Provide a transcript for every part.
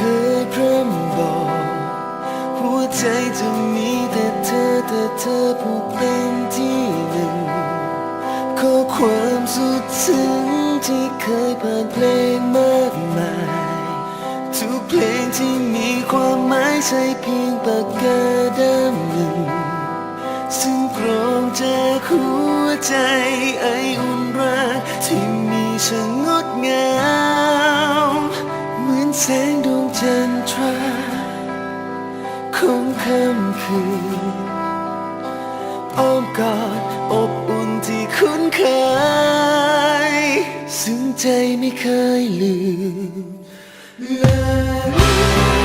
คยพร่ำบอก หัวใจจะมีแต่เธอแต่เธอผู้เป็นที่หนึ่งขอความสุดซึ้งที่เคยผ่านเพลงมากมาย ทุกเพลงที่มีความหมายใช่เพียงปากกาด้ามหนึ่ง ซึ่งกรองจากหัวใจไออุ่นรักที่มีช่างงดงามเหมือนแสง จันทราของค่ำคืนอ้อมกอดอบอุ่นที่คุ้นเคยซึ่งใจไม่เคยลืมเลย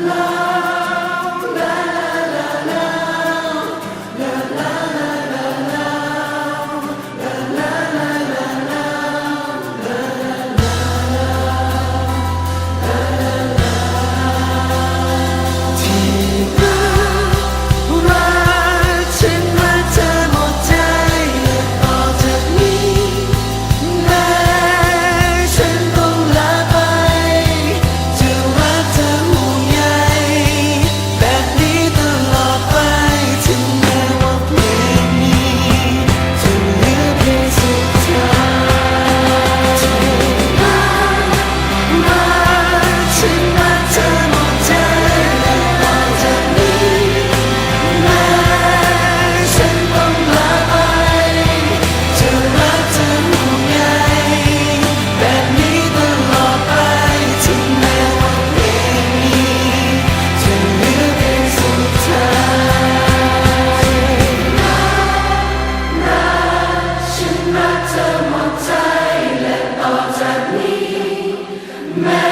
Love. Amen.